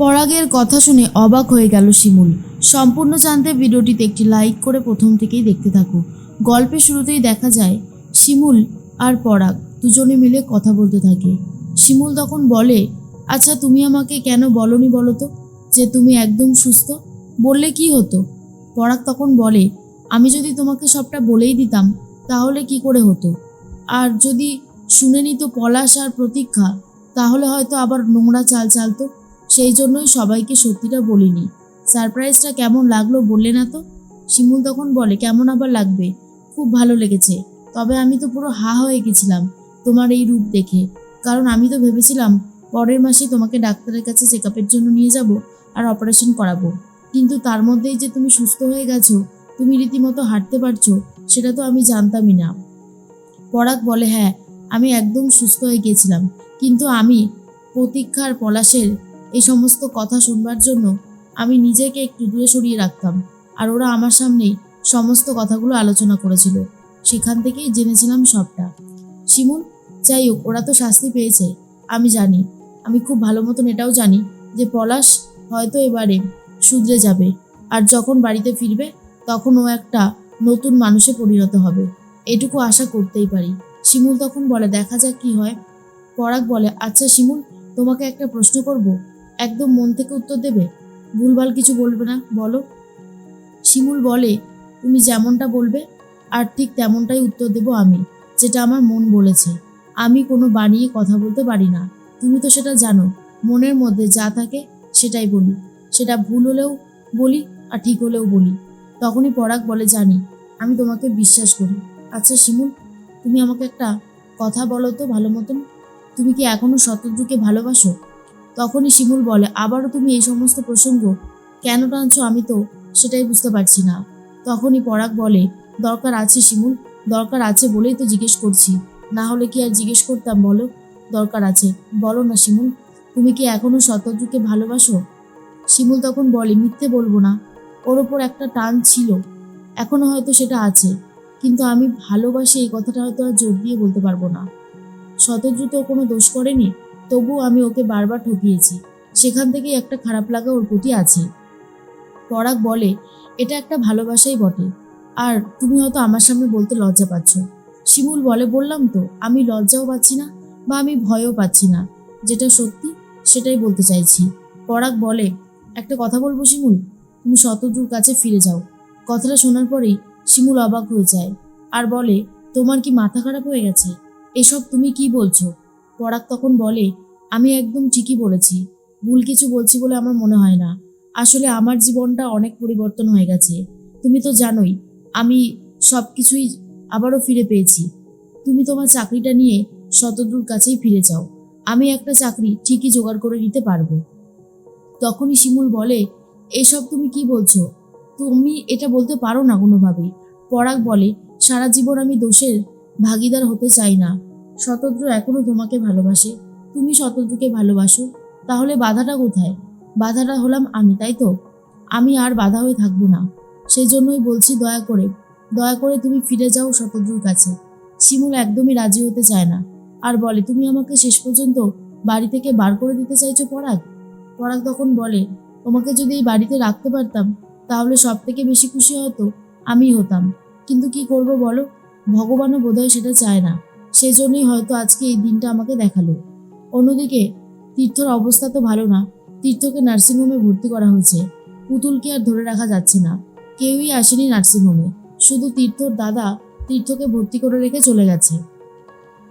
পরাগের কথা শুনে অবাক হয়ে গেল শিমুল। সম্পূর্ণ জানতে ভিডিওটিতে একটি লাইক করে প্রথম থেকেই দেখতে থাকো। গল্পের শুরুতেই দেখা যায়, শিমুল আর পরাগ দুজনে মিলে কথা বলতে থাকে। শিমুল তখন বলে আচ্ছা তুমি আমাকে কেন বলনি বলো তো? যে তুমি একদম সুস্থ? বললে কি হতো? পরাগ তখন বলে, আমি যদি তোমাকে সবটা বলেই দিতাম, তাহলে কি করে হতো? আর যদি শুনে নিত পলাশ আর প্রতীক্ষা, তাহলে হয়তো আবার নোংরা চাল চালতো সেই জন্যই সবাইকে সত্যিটা বলিনি। সারপ্রাইজটা কেমন লাগল বললে না তো? শিমুল তখন বলে, কেমন আবার লাগবে? খুব ভালো লেগেছে। তবে আমি তো পুরো হা হয়ে গেছিলাম তোমার এই রূপ দেখে। কারণ আমি তো ভেবেছিলাম পরের মাসে তোমাকে ডাক্তারের কাছে চেক জন্য নিয়ে যাব আর অপারেশন করাবো। কিন্তু তার মধ্যেই যে তুমি সুস্থ হয়ে গেছো, তুমি রীতিমতো হাঁটতে পারছ, সেটা তো আমি জানতামই না। পরাগ বলে হ্যাঁ আমি একদম সুস্থ হয়ে গিয়েছিলাম। কিন্তু আমি প্রতীক্ষার পলাশের এই সমস্ত কথা শুনবার জন্য আমি নিজেকে একটু দূরে সরিয়ে রাখতাম আর ওরা আমার সামনেই সমস্ত কথাগুলো আলোচনা করেছিল। সেখান থেকেই জেনেছিলাম সবটা। শিমুন যাই হোক, ওরা তো শাস্তি পেয়েছে, আমি জানি। আমি খুব ভালো মতন এটাও জানি যে পলাশ হয়তো এবারে শুধরে যাবে আর যখন বাড়িতে ফিরবে তখন ও একটা নতুন মানুষে পরিণত হবে। এটুকু আশা করতেই পারি। শিমুল তখন বলে, দেখা যাক কি হয়। পরাগ বলে আচ্ছা শিমুল, তোমাকে একটা প্রশ্ন করব। একদম মন থেকে উত্তর দেবে? ভুলভাল কিছু বলবে না, বলো। শিমুল বলে, তুমি যেমনটা বলবে, আর ঠিক তেমনটাই উত্তর দেব আমি, যেটা আমার মন বলেছে। আমি কোনো বানিয়ে কথা বলতে পারি না। তুমি তো সেটা জানো, মনের মধ্যে যা থাকে সেটাই বলি। সেটা ভুল হলেও বলি, আর ঠিক হলেও বলি। তখনই পরাগ বলে, জানি, আমি তোমাকে বিশ্বাস করি। আচ্ছা শিমুল, তুমি আমাকে একটা কথা বলো তো ভালো মতন। তুমি কি এখনও শতদ্রুকে ভালোবাসো? তখনই শিমুল বলে, আবারও তুমি এই সমস্ত প্রসঙ্গ কেন টানছো? আমি তো সেটাই বুঝতে পারছি না। তখনই পরাগ বলে, দরকার আছে শিমুল, দরকার আছে বলেই তো জিজ্ঞেস করছি। না হলে কি আর জিজ্ঞেস করতাম বলো? দরকার আছে। বলো না শিমুল, তুমি কি এখনও শতদ্রুকে ভালোবাসো? শিমুল তখন বলে, মিথ্যে বলব না। ওর ওপর একটা টান ছিল। এখনও হয়তো সেটা আছে। কিন্তু আমি ভালোবাসি এই কথাটা হয়তো আর জোর দিয়ে বলতে পারব না। শতদ্রু তো কোনো দোষ করেনি। তবুও আমি ওকে বারবার ঠকিয়েছি। সেখান থেকেই একটা খারাপ লাগা ওর প্রতি আছে। পরাগ বলে, এটা একটা ভালোবাসাই বটে। আর তুমি হয়তো আমার সামনে বলতে লজ্জা পাচ্ছ। শিমুল বলে, বললাম তো, আমি লজ্জাও পাচ্ছি না বা আমি ভয়ও পাচ্ছি না। যেটা সত্যি, সেটাই বলতে চাইছি। পরাগ বলে, একটা কথা বলব শিমুল? তুমি শতদ্রুর কাছে ফিরে যাও। কথাটা শোনার পরেই শিমুল অবাক হয়ে যায় আর বলে, তোমার কি মাথা খারাপ হয়ে গেছে? এসব তুমি কি বলছো? পরাগ তখন বলে, আমি একদম ঠিকই বলেছি। ভুল কিছু বলছি বলে আমার মনে হয় না। আসলে আমার জীবনটা অনেক পরিবর্তন হয়ে গেছে। তুমি তো জানোই, আমি সব কিছুই আবারও ফিরে পেয়েছি। তুমি তোমার চাকরিটা নিয়ে শতদ্রুর কাছেই ফিরে যাও। আমি একটা চাকরি ঠিকই জোগাড় করে নিতে পারব। তখনই শিমুল বলে, এসব তুমি কি বলছো? তুমি এটা বলতে পারো না কোনোভাবেই। পরাগ বলে, সারা জীবন আমি দোষের ভাগিদার হতে চাই না। শতদ্রু এখনও তোমাকে ভালোবাসে। তুমি শতদ্রুকে ভালোবাসো। তাহলে বাধাটা কোথায়? বাধাটা হলাম আমি, তাই তো? আমি আর বাধা হয়ে থাকব না। সেই জন্যই বলছি দয়া করে। দয়া করে তুমি ফিরে যাও শতদ্রুর কাছে। শিমুল একদমই রাজি হতে চায় না। আর বলে, তুমি আমাকে শেষ পর্যন্ত বাড়ি থেকে বার করে দিতে চাইছো পরাগ? পরাগ তখন বলে, তোমাকে যদি এই বাড়িতে রাখতে পারতাম, তাহলে সব থেকে বেশি খুশি হয়তো আমি হতাম। কিন্তু কি করব বলো? ভগবানও বোধহয় সেটা চায় না। সেই জন্যই হয়তো আজকে এই দিনটা আমাকে দেখাল। অন্যদিকে, তীর্থর অবস্থা তো ভালো না। তীর্থকে নার্সিংহোমে ভর্তি করা হয়েছে। পুতুলকে আর ধরে রাখা যাচ্ছে না। কেউই আসেনি নার্সিংহোমে। শুধু তীর্থর দাদা তীর্থকে ভর্তি করে রেখে চলে গেছে।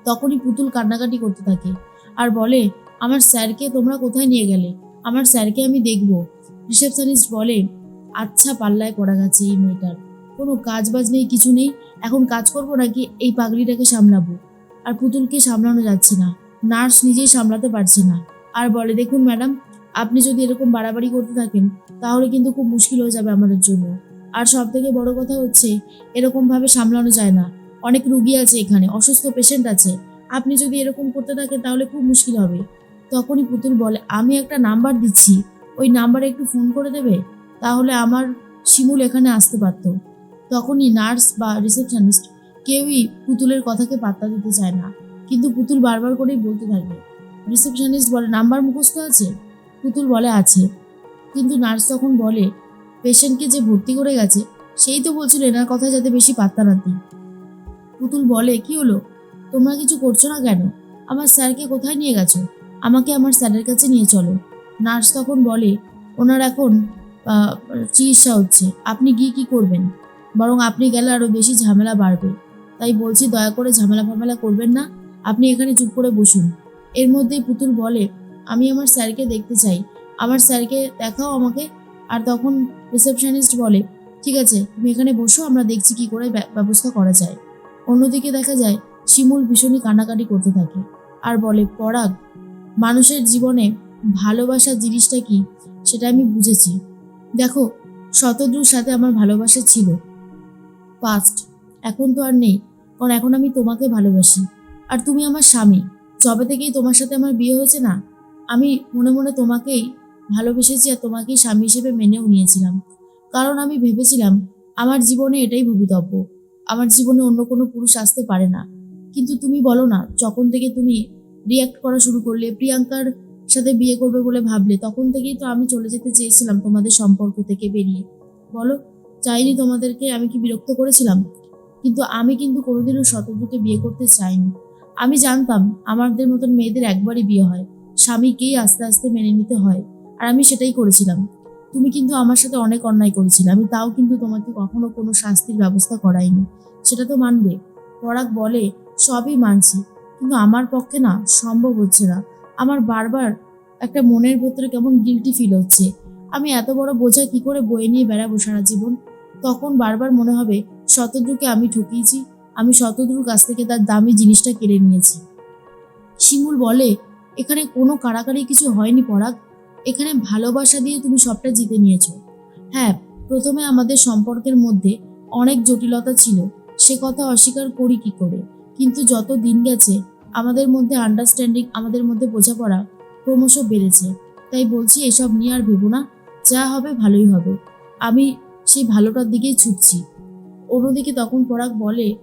তখনই পুতুল কান্নাকাটি করতে থাকে। আর বলে, আমার স্যারকে তোমরা কোথায় নিয়ে গেলে? আমার স্যারকে আমি দেখব। রিসেপশনিস্ট বলে আচ্ছা পাল্লায় পড়া গেছে এই মেয়েটার। কোনো কাজ বাজ নেই, কিছু নেই। এখন কাজ করব নাকি এই পাগলিটাকে সামলাবো? আর পুতুলকে সামলানো যাচ্ছে না। নার্স নিজেই সামলাতে পারছে না। আর বলে, দেখুন ম্যাডাম, আপনি যদি এরকম বাড়াবাড়ি করতে থাকেন, তাহলে কিন্তু খুব মুশকিল হয়ে যাবে আমাদের জন্য। আর সব থেকে বড় কথা হচ্ছে, এরকমভাবে সামলানো যায় না। অনেক রুগী আছে এখানে, অসুস্থ পেশেন্ট আছে। আপনি যদি এরকম করতে থাকেন, তাহলে খুব মুশকিল হবে। তখনই পুতুল বলে, আমি একটা নাম্বার দিচ্ছি। ওই নাম্বারে একটু ফোন করে দেবে? তাহলে আমার শিমুল এখানে আসতে পারত। তখনই নার্স বা রিসেপশনিস্ট কেউই পুতুলের কথাকে পাত্তা দিতে চায় না। কিন্তু পুতুল বারবার করেই বলতে থাকে। রিসেপশনিস্ট বলে, নাম্বার মুখস্থ আছে? পুতুল বলে, আছে। কিন্তু নার্স তখন বলে, পেশেন্টকে যে ভর্তি করে গেছে, সেই তো বলছিল এনার কথা যাতে বেশি পাত্তা না দিই। পুতুল বলে, কি হলো? তোমরা কিছু করছ না কেন? আমার স্যারকে কোথায় নিয়ে গেছো? আমাকে আমার স্যারের কাছে নিয়ে চলো। নার্স তখন বলে, ওনার এখন চিকিৎসা হচ্ছে। আপনি গিয়ে কী করবেন? বরং আপনি গেলে আরও বেশি ঝামেলা বাড়বে। তাই বলছি দয়া করে ঝামেলা ফামেলা করবেন না। আপনি এখানে চুপ করে বসুন। এর মধ্যেই পুতুল বলে, আমি আমার স্যারকে দেখতে চাই। আমার স্যারকে দেখাও আমাকে। আর তখন রিসেপশনিস্ট বলে, ঠিক আছে, তুমি এখানে বসো, আমরা দেখছি কি করে ব্য- ব্যবস্থা করা যায়। অন্যদিকে দেখা যায়, শিমুল ভীষণই কান্নাকাটি করতে থাকে আর বলে, পরাগ, মানুষের জীবনে ভালোবাসা জিনিসটা কি? সেটা আমি বুঝেছি। দেখো, শতদ্রুর সাথে আমার ভালোবাসা ছিল। পাস্ট এখন তো আর নেই। কারণ এখন আমি তোমাকে ভালোবাসি। আর তুমি আমার স্বামী। যবে থেকেই তোমার সাথে আমার বিয়ে হয়েছে না, আমি মনে মনে তোমাকেই ভালোবেসেছি আর তোমাকেই স্বামী হিসেবে মেনেও নিয়েছিলাম। কারণ আমি ভেবেছিলাম, আমার জীবনে এটাই ভবিতব্য। আমার জীবনে অন্য কোনো পুরুষ আসতে পারে না। কিন্তু তুমি বলো না, যখন থেকে তুমি রিয়াক্ট করা শুরু করলে, প্রিয়াঙ্কার সাথে বিয়ে করবে বলে ভাবলে, তখন থেকেই তো আমি চলে যেতে চেয়েছিলাম তোমাদের সম্পর্ক থেকে বেরিয়ে। বলো, চাইনি তোমাদেরকে আমি কি বিরক্ত করেছিলাম? কিন্তু আমি কিন্তু কোনোদিনও শতদ্রুকে বিয়ে করতে চাইনি। আমি জানতাম আমাদের মতন মেয়েদের একবারই বিয়ে হয়। স্বামীকেই আস্তে আস্তে মেনে নিতে হয়। আর আমি সেটাই করেছিলাম। তুমি কিন্তু আমার সাথে অনেক অন্যায় করেছিলে। আমি তাও কিন্তু তোমাকে কখনো কোনো শাস্তির ব্যবস্থা করাইনি। সেটা তো মানবে। পরাগ বলে, সবই মানছি। কিন্তু আমার পক্ষে না, সম্ভব হচ্ছে না। আমার বারবার একটা মনের ভেতরে কেমন গিলটি ফিল হচ্ছে। আমি এত বড় বোঝা কি করে বয়ে নিয়ে বেড়াবো সারা জীবন? তখন বারবার মনে হবে শতদ্রুকে আমি ঠকিয়েছি, আমি শতদ্রুর কাছ থেকে তার দামি জিনিসটা কেড়ে নিয়েছি। শিমুল বলে, এখানে কোনো কারাকারি কিছু হয়নি পরাগ, এখানে ভালোবাসা দিয়ে তুমি সবটা জিতে নিয়েছো। হ্যাঁ প্রথমে আমাদের সম্পর্কের মধ্যে অনেক জটিলতা ছিল, সে কথা অস্বীকার করি কি করে? কিন্তু যত দিন গেছে, আমাদের মধ্যে আন্ডারস্ট্যান্ডিং আমাদের মধ্যে বোঝাপড়া ক্রমশ বেড়েছে। তাই বলছি, এসব নিয়ে আর ভেবো না, যা হবে ভালোই হবে। আমি সেই ভালোটার দিকেই ছুটছি। অন্যদিকে তখন পরাগ বলে,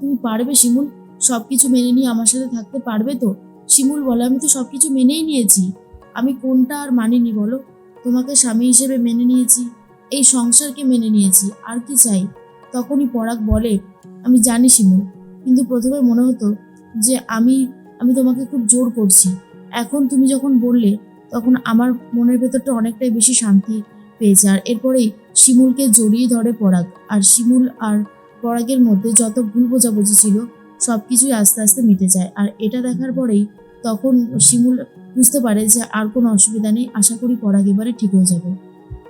তুমি পারবে শিমুল? সব কিছু মেনে নিয়ে আমার সাথে থাকতে পারবে তো? শিমুল বলে, আমি তো সব কিছু মেনেই নিয়েছি। আমি কোনটা আর মানিনি বলো? তোমাকে স্বামী হিসেবে মেনে নিয়েছি। এই সংসারকে মেনে নিয়েছি। আর কি চাই? তখনই পরাগ বলে, আমি জানি শিমুল, কিন্তু প্রথমে মনে হতো যে আমি আমি তোমাকে খুব জোর করছি। এখন তুমি যখন বললে, তখন আমার মনের ভেতরটা অনেকটাই বেশি শান্তি পেয়েছে। আর এরপরেই শিমুলকে জড়িয়ে ধরে পরাগ। আর শিমুল আর পরাগের মধ্যে যত ভুল বোঝাবুঝি ছিল সব কিছুই আস্তে আস্তে মিটে যায়। আর এটা দেখার পরেই তখন শিমুল বুঝতে পারে যে আর কোনো অসুবিধা নেই, আশা করি পরাগ এবারে ঠিক হয়ে যাবে।